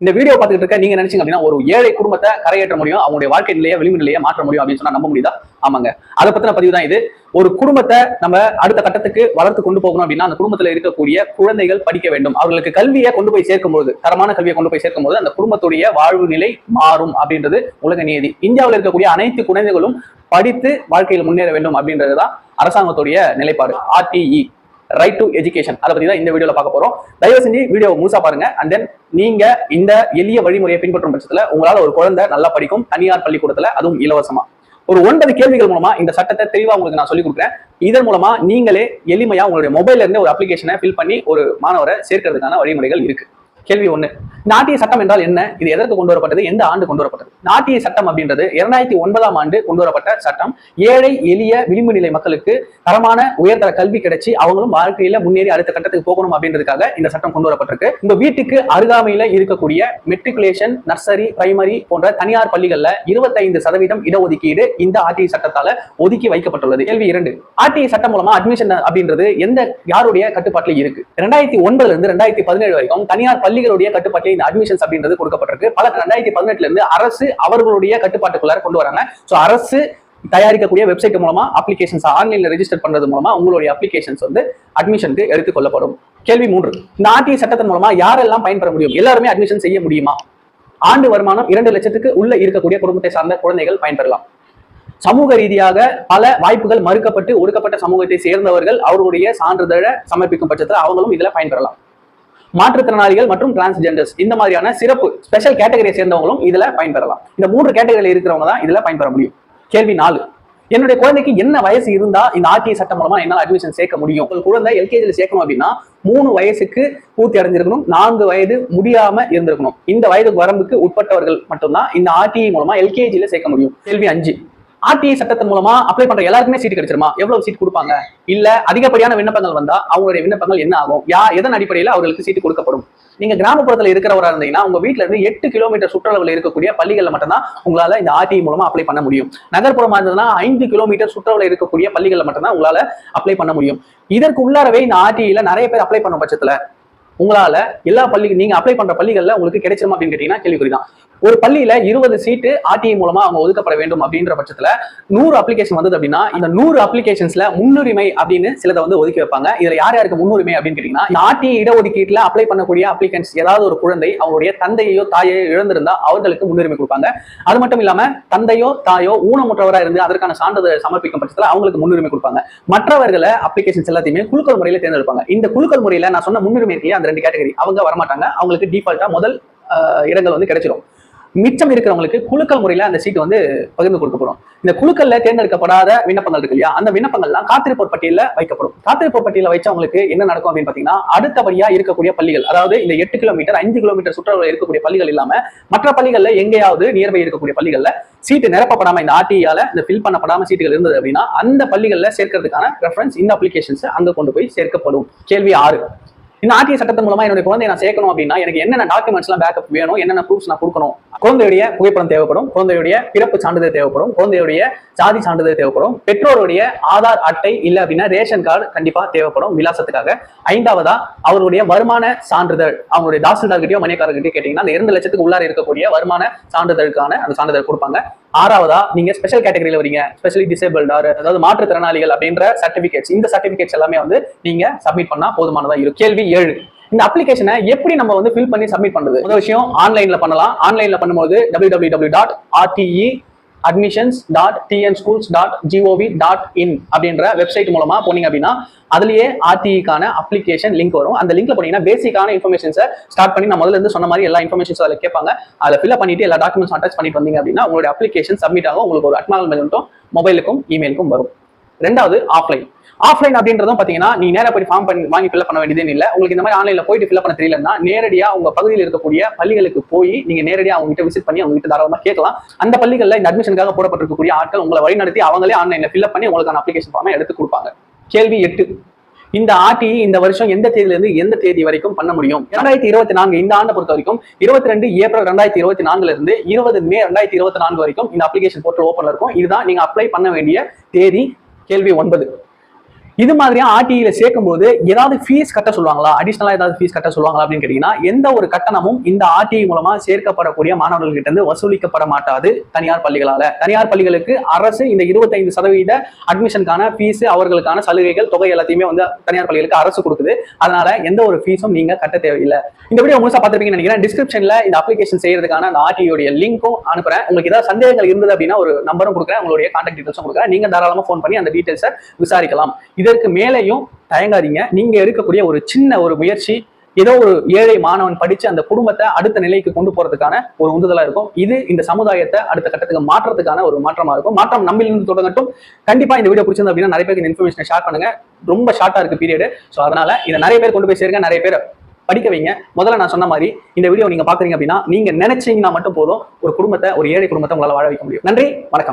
இந்த வீடியோ பார்த்துட்டு இருக்க நீங்க நினைச்சீங்க அப்படின்னா ஒரு ஏழை குடும்பத்தை கரையேற்ற முடியும் அவங்களுடைய வாழ்க்கை நிலையை விளிம்பு நிலையை மாற்ற முடியும் அப்படின்னு சொன்னா நம்ப முடியுதா? ஆமாங்க. அதை பத்தின பதிவு தான் இது. ஒரு குடும்பத்தை நம்ம அடுத்த கட்டத்துக்கு வளர்த்து கொண்டு போகணும் அப்படின்னா அந்த குடும்பத்துல இருக்கக்கூடிய குழந்தைகள் படிக்க வேண்டும். அவர்களுக்கு கல்வியை கொண்டு போய் சேர்க்கும்போது தரமான கல்வியை கொண்டு போய் சேர்க்கும் போது அந்த குடும்பத்துடைய வாழ்வு நிலை மாறும் அப்படின்றது உலக நியதி இந்தியாவில் இருக்கக்கூடிய அனைத்து குழந்தைகளும் படித்து வாழ்க்கையில் முன்னேற வேண்டும் அப்படின்றதுதான் அரசாங்கத்துடைய நிலைப்பாடு ஆர்டிஇ. ரைட் டு எஜுகேஷன் அதை பத்தி தான் இந்த வீடியோல பார்க்க போறோம். தயவு செஞ்சு வீடியோ முழுசா பாருங்க. அண்ட் தென் நீங்க இந்த எளிய வழிமுறையை பின்பற்றும் பட்சத்துல உங்களால ஒரு குழந்தை நல்லா படிக்கும் தனியார் பள்ளிக்கூடத்துல அதுவும் இலவசமா. ஒரு ஒன்பது கேள்விகள் மூலமா இந்த சட்டத்தை தெளிவா உங்களுக்கு நான் சொல்லி கொடுக்குறேன். இதன் மூலமா நீங்களே எளிமையா உங்களுடைய மொபைல்ல இருந்து ஒரு அப்ளிகேஷனை ஃபில் பண்ணி ஒரு மாணவரை சேர்க்கறதுக்கான வழிமுறைகள் இருக்கு. கேள்வி ஒன்னு நாட்டிய சட்டம் என்றால் என்ன? இது எதற்கு கொண்டு வரப்பட்டது எந்த ஆண்டு கொண்டு வரப்பட்டது நாட்டிய சட்டம் அப்படின்றது இரண்டாயிரத்தி ஒன்பதாம் ஆண்டு கொண்டு வரப்பட்ட சட்டம். ஏழை எளிய விளிம்பு நிலை மக்களுக்கு தரமான உயர்தர கல்வி கிடைச்சி அவங்களும் வாழ்க்கையில முன்னேறி அடுத்த கட்டத்துக்கு போகணும் அப்படின்றதுக்காக இந்த சட்டம் கொண்டு வரப்பட்டிருக்கு உங்க வீட்டுக்கு அருகாமையில இருக்கக்கூடிய மெட்ரிகுலேஷன் நர்சரி பிரைமரி போன்ற தனியார் பள்ளிகள்ல இருபத்தைந்து சதவீதம் இடஒதுக்கீடு இந்த ஆர்டிஐ சட்டத்தால ஒதுக்கி வைக்கப்பட்டுள்ளது. கேள்வி இரண்டு. ஆர்டிஐ சட்டம் மூலமா அட்மிஷன் அப்படின்றது எந்த யாருடைய கட்டுப்பாட்டில் இருக்கு? ரெண்டாயிரத்தி ஒன்பதுல இருந்து ரெண்டாயிரத்தி பதினேழு வரைக்கும் தனியார் பள்ளிகளுடைய கட்டுப்பாட்டில் இந்த அட்மிஷன்ஸ் அப்படின்றது கொடுக்கப்பட்டிருக்கு. பல ரெண்டாயிரத்தி பதினெட்டுல இருந்து அரசு அவர்களுடைய கட்டுப்பாட்டுக்குள்ளார கொண்டு வராங்க. சோ அரசு தயாரிக்கக்கூடிய வெப்சைட் மூலமா அப்ளிகேஷன்ஸ் ஆன்லைன்ல ரெஜிஸ்டர் பண்றது மூலமா உங்களுடைய அப்ளிகேஷன்ஸ் வந்து அட்மிஷனுக்கு எடுத்துக் கொள்ளப்படும். கேள்வி மூன்று. இந்த ஆர்டிஐ சட்டத்தின் மூலமா யாரெல்லாம் பயன்பெற முடியும்? எல்லாருமே அட்மிஷன் செய்ய முடியுமா? ஆண்டு வருமானம் இரண்டு லட்சத்துக்கு உள்ள இருக்கக்கூடிய குடும்பத்தை சார்ந்த குழந்தைகள் பயன்பெறலாம். சமூக ரீதியாக பல வாய்ப்புகள் மறுக்கப்பட்டு ஒடுக்கப்பட்ட சமூகத்தை சேர்ந்தவர்கள் அவர்களுடைய சான்றிதழை சமர்ப்பிக்கும் பட்சத்தில் அவங்களும் இதுல பயன்பெறலாம். மாற்றுத்திறனாளிகள் மற்றும் டிரான்ஸ்ஜெண்டர்ஸ் இந்த மாதிரியான சிறப்பு ஸ்பெஷல் கேட்டகரியை சேர்ந்தவங்களும் இதுல பயன்பெறலாம். இந்த மூன்று கேட்டகரியில் இருக்கிறவங்க தான் இதுல பயன்பெற முடியும். கேள்வி நாலு. என்னுடைய குழந்தைக்கு என்ன வயசு இருந்தா இந்த ஆர்டிஐ சட்டம் மூலமா என்னால் அட்மிஷன் சேர்க்க முடியும்? ஒரு குழந்தை எல்கேஜியில் சேர்க்கணும் அப்படின்னா மூணு வயசுக்கு பூர்த்தி அடைஞ்சிருக்கணும் நான்கு வயது முடியாம இருந்திருக்கணும். இந்த வயது வரம்புக்கு உட்பட்டவர்கள் மட்டும்தான் இந்த ஆர்டிஐ மூலமா எல்கேஜியில சேர்க்க முடியும். கேள்வி அஞ்சு. ஆர்டிஐ சட்டத்தின் மூலமா அப்ளை பண்ற எல்லாருக்குமே சீட் கிடைச்சிருமா? எவ்வளவு சீட் கொடுப்பாங்க? இல்ல அதிகப்படியான விண்ணப்பங்கள் வந்தா அவங்களுடைய விண்ணப்பங்கள் என்ன ஆகும்? யா எதன் அடிப்படையில் அவர்களுக்கு சீட்டு கொடுக்கப்படும்? நீங்க கிராமப்புறத்துல இருக்கிறவரா இருந்தீங்கன்னா உங்க வீட்டுல இருந்து எட்டு கிலோமீட்டர் சுற்றளவில் இருக்கக்கூடிய பள்ளிகள்ல மட்டும்தான் உங்களால இந்த ஆர்டிஐ மூலமா அப்ளை பண்ண முடியும். நகர்ப்புறமா இருந்ததுன்னா ஐந்து கிலோமீட்டர் சுற்றளவில் இருக்கக்கூடிய பள்ளிகள்ல மட்டும்தான் உங்களால அப்ளை பண்ண முடியும். இதற்கு உள்ளாரவே இந்த ஆர்டிஐல நிறைய பேர் அப்ளை பண்ண பட்சத்துல உங்களால எல்லா பள்ளி நீங்க அப்ளை பண்ற பள்ளிகள்ல உங்களுக்கு கிடைச்சிருமா அப்படின்னு கேட்டீங்கன்னா கேள்விக்குறிதான். ஒரு பள்ளியில இருபது சீட்டு ஆர்டிஐ மூலமா அவங்க ஒதுக்கப்பட வேண்டும் அப்படின்ற பட்சத்துல நூறு அப்ளிகேஷன் வந்தது அப்படின்னா இந்த நூறு அப்ளிகேஷன்ஸ்ல முன்னுரிமை அப்படின்னு சிலதை வந்து ஒதுக்கி வைப்பாங்க. இதுல யார் யாருக்கு முன்னுரிமை அப்படின்னு கேட்டீங்கன்னா ஆர்டிஐ இடஒதுக்கீட்டுல அப்ளை பண்ணக்கூடிய அப்ளிகன்ஸ் ஏதாவது ஒரு குழந்தை அவருடைய தந்தையோ தாயோ இழந்திருந்தா அவர்களுக்கு முன்னுரிமை கொடுப்பாங்க. அது மட்டும் இல்லாம தந்தையோ தாயோ ஊனமுற்றவராக இருந்து அதற்கான சான்றிதழ் சமர்ப்பிக்கும் பட்சத்துல அவங்களுக்கு முன்னுரிமை கொடுப்பாங்க. மற்றவர்களை அப்ளிகேஷன்ஸ் எல்லாத்தையுமே குழுக்கள் முறையில தேர்ந்தெடுப்பாங்க. இந்த குழுக்கள் முறையில நான் சொன்ன முன்னுரிமை இருக்கு அந்த ரெண்டு கேட்டகரி அவங்க வரமாட்டாங்க. அவங்களுக்கு டிஃபால்ட்டா முதல் இடங்கள் வந்து கிடைச்சிரும். மிச்சம் இருக்கிறவங்களுக்கு குழுக்கள் முறையில அந்த சீட் வந்து பகிர்ந்து கொடுக்கப்படும் இந்த குழுக்கள்ல தேர்ந்தெடுக்கப்படாத விண்ணப்பங்கள் இருக்கு இல்லையா? அந்த விண்ணப்பங்கள்லாம் காத்திருப்போர் பட்டியல வைக்கப்படும். காத்திருப்போர் பட்டியல வச்சவங்களுக்கு என்ன நடக்கும் அப்படின்னு பாத்தீங்கன்னா அடுத்தபடியா இருக்கக்கூடிய பள்ளிகள் அதாவது இந்த எட்டு கிலோமீட்டர் அஞ்சு கிலோமீட்டர் சுற்றுலா இருக்கக்கூடிய பள்ளிகள் இல்லாம மற்ற பள்ளிகள்ல எங்கேயாவது நியர்பை இருக்கக்கூடிய பள்ளிகள்ல சீட்டு நிரப்பப்படாம இந்த ஆர்டிஆல இந்த ஃபில் பண்ணப்படாம சீட்டுகள் இருந்தது அப்படின்னா அந்த பள்ளிகள்ல சேர்க்கறதுக்கான ரெஃபரன்ஸ் இந்த அப்ளிகேஷன்ஸ் அங்க கொண்டு போய் சேர்க்கப்படும். கேள்வி ஆறு. இந்த ஆர்டிஐ சட்டத்தின் மூலமா என்னுடைய குழந்தையை நான் சேர்க்கணும் அப்படின்னா எனக்கு என்னென்ன டாக்குமெண்ட்ஸ் எல்லாம் பேக்கப் வேணும் என்னென்ன ப்ரூஃப்ஸ் நான் கொடுக்கணும்? குழந்தையுடைய புகைப்படம் தேவைப்படும் குழந்தையுடைய பிறப்பு சான்றிதழ் தேவைப்படும் குழந்தையுடைய ஜாதி சான்றிதழ் தேவைப்படும் பெற்றோருடைய ஆதார் அட்டை இல்ல அப்படின்னா ரேஷன் கார்டு கண்டிப்பா தேவைப்படும் விலாசத்துக்காக. ஐந்தாவதா அவருடைய வருமான சான்றிதழ். அவங்களுடைய தாசில்தார்கிட்டயோ மணியக்காரர்கிட்டயோ கேட்டீங்கன்னா அந்த இரண்டு லட்சத்துக்கு உள்ளார இருக்கக்கூடிய வருமான சான்றிதழுக்கான அந்த சான்றிதழ் கொடுப்பாங்க. ஆறாவதா நீங்க ஸ்பெஷல் கேட்டகரியில வரீங்க. ஸ்பெஷலி டிசேபிள்ட் ஆர் அதாவது மாற்றுத்திறனாளிகள் அப்படின்ற சர்டிபிகேட்ஸ் இந்த சர்டிபிகேட்ஸ் எல்லாமே வந்து நீங்க சப்மிட் பண்ணா போதுமானதா இருக்கும். கேள்வி ஏழு. இந்த அப்ளிகேஷனை எப்படி நம்ம வந்து ஃபில் பண்ணி சப்மிட் பண்ணுறது முதல் விஷயம் ஆன்லைன்ல பண்ணலாம். ஆன்லைன்ல பண்ணும்போது W W W dot RTE admissions dot TN schools dot GOV dot in அப்படின்ற வெப்சைட் மூலமா போனீங்க அப்படின்னா அதுலயே ஆர்டிஇக்கான அப்ளிகேஷன் லிங்க் வரும். அந்த லிங்க்ல போனீங்கன்னா பேசிக்கான இன்ஃபர்மேஷன்ஸை ஸ்டார்ட் பண்ணி நான் முதல்ல இருந்து சொன்ன மாதிரி எல்லா இன்ஃபர்மேஷன்ஸ் அதில் கேட்பாங்க. அதில் ஃபில் பண்ணிட்டு எல்லா டாக்குமெண்ட்ஸ் அட்டாச் பண்ணிட்டு வந்தீங்க அப்படின்னா உங்களுடைய அப்ளிகேஷன் சப்மிட் ஆகும். உங்களுக்கு ஒரு அட்மானல்மெண்ட்டும் மொபைலுக்கும் இமெயிலுக்கும் வரும். ரெண்டாவது ஆஃப்லைன் ஆஃப்லைன் அப்படின்றதும் பாத்தீங்கன்னா நீ நேராக போய் ஃபார்ம் பண்ணி வாங்கி ஃபில்அப் பண்ண வேண்டியதே இல்லை. உங்களுக்கு இந்த மாதிரி ஆன்லைனில் போயிட்டு ஃபில்அப் பண்ண தெரியலன்னா நேரடியாக உங்கள் பகுதியில் இருக்கக்கூடிய பள்ளிகளுக்கு போய் நீங்க நேரடியாக அவங்ககிட்ட விசிட் பண்ணி அவங்ககிட்ட தாராளமாக கேட்கலாம். அந்த பள்ளிகளில் இந்த அட்மிஷனுக்காக போடப்பட்டிருக்கக்கூடிய ஆட்கள் உங்களை வழிநடத்தி அவங்களே ஆன்லைன்ல ஃபில்அப் பண்ணி உங்களுக்கான அப்ளிகேஷன் ஃபார்மை எடுத்து கொடுப்பாங்க. கேள்வி எட்டு. இந்த ஆர்டி இந்த வருஷம் எந்த தேதியிலிருந்து எந்த தேதி வரைக்கும் பண்ண முடியும்? இரண்டாயிரத்தி இருபத்தி நான்கு இந்த ஆண்டை பொறுத்த வரைக்கும் இருபத்தி ரெண்டு ஏப்ரல் ரெண்டாயிரத்தி இருபத்தி நான்குல இருந்து இருபது மே ரெண்டாயிரத்தி இருபத்தி நான்கு வரைக்கும் இந்த அப்ளிகேஷன் போர்ட்டல் ஓப்பன்ல இருக்கும். இதுதான் நீங்க அப்ளை பண்ண வேண்டிய தேதி. கேள்வி ஒன்பது. இது மாதிரியா ஆர்டிஇல சேர்க்கும் போது ஏதாவது ஃபீஸ் கட்ட சொல்லுவாங்களா? அடிஷனலா ஏதாவது ஃபீஸ் கட்ட சொல்லுவாங்களா அப்படின்னு கேட்டீங்கன்னா எந்த ஒரு கட்டணமும் இந்த ஆர்டிஇ மூலமா சேர்க்கப்படக்கூடிய மாணவர்கள் கிட்ட இருந்து வசூலிக்கப்பட மாட்டாது தனியார் பள்ளிகளால. தனியார் பள்ளிகளுக்கு அரசு இந்த இருபத்தைந்து சதவீத அட்மிஷனுக்கான ஃபீஸ் அவர்களுக்கான சலுகைகள் தொகை எல்லாத்தையுமே வந்து தனியார் பள்ளிகளுக்கு அரசு கொடுக்குது. அதனால எந்த ஒரு ஃபீஸும் நீங்க கட்ட தேவையில்லை. இந்த வீடியோ முழுசா பார்த்திருப்பீங்கன்னு நினைக்கிறேன். டிஸ்கிரிப்ஷன்ல இந்த அப்ளிகேஷன் செய்யறதுக்கான அந்த ஆர்டியோடைய லிங்க்கும் அனுப்புறேன். உங்களுக்கு ஏதாவது சந்தேகங்கள் இருந்தது அப்படின்னா ஒரு நம்பரும் கொடுக்குறேன். உங்களுடைய கான்டாக்ட் டீடைல்ஸும் கொடுக்குறேன். நீங்க தாராளமா ஃபோன் பண்ணி அந்த டீடைல்ஸை விசாரிக்கலாம். இதற்கு மேலேயும் தயங்காதீங்க. நீங்க எடுக்கக்கூடிய ஒரு சின்ன ஒரு முயற்சி ஏதோ ஒரு ஏழை மாணவன் படிச்சு அந்த குடும்பத்தை அடுத்த நிலைக்கு கொண்டு போறதுக்கான ஒரு உந்துதலா இருக்கும். இது இந்த சமுதாயத்தை அடுத்த கட்டத்துக்கு மாற்றத்துக்கான ஒரு மாற்றமா இருக்கும். மாற்றம் நம்மிலிருந்து தொடங்கட்டும். கண்டிப்பா இந்த வீடியோ பிடிச்சிருந்தது அப்படின்னா நிறைய பேருக்கு இந்த இன்ஃபர்மேஷனை ஷேர் பண்ணுங்க. ரொம்ப ஷார்ட்டா இருக்கு பீரியடு ஸோ அதனால இதை நிறைய பேர் கொண்டு போய் சேருங்க. நிறைய பேர் படிக்க வைங்க. முதல்ல நான் சொன்ன மாதிரி இந்த வீடியோ நீங்க பாக்குறீங்க அப்படின்னா நீங்க நினைச்சீங்கன்னா மட்டும் போதும் ஒரு குடும்பத்தை ஒரு ஏழை குடும்பத்தை உங்களால வாழ வைக்க முடியும். நன்றி. வணக்கம்.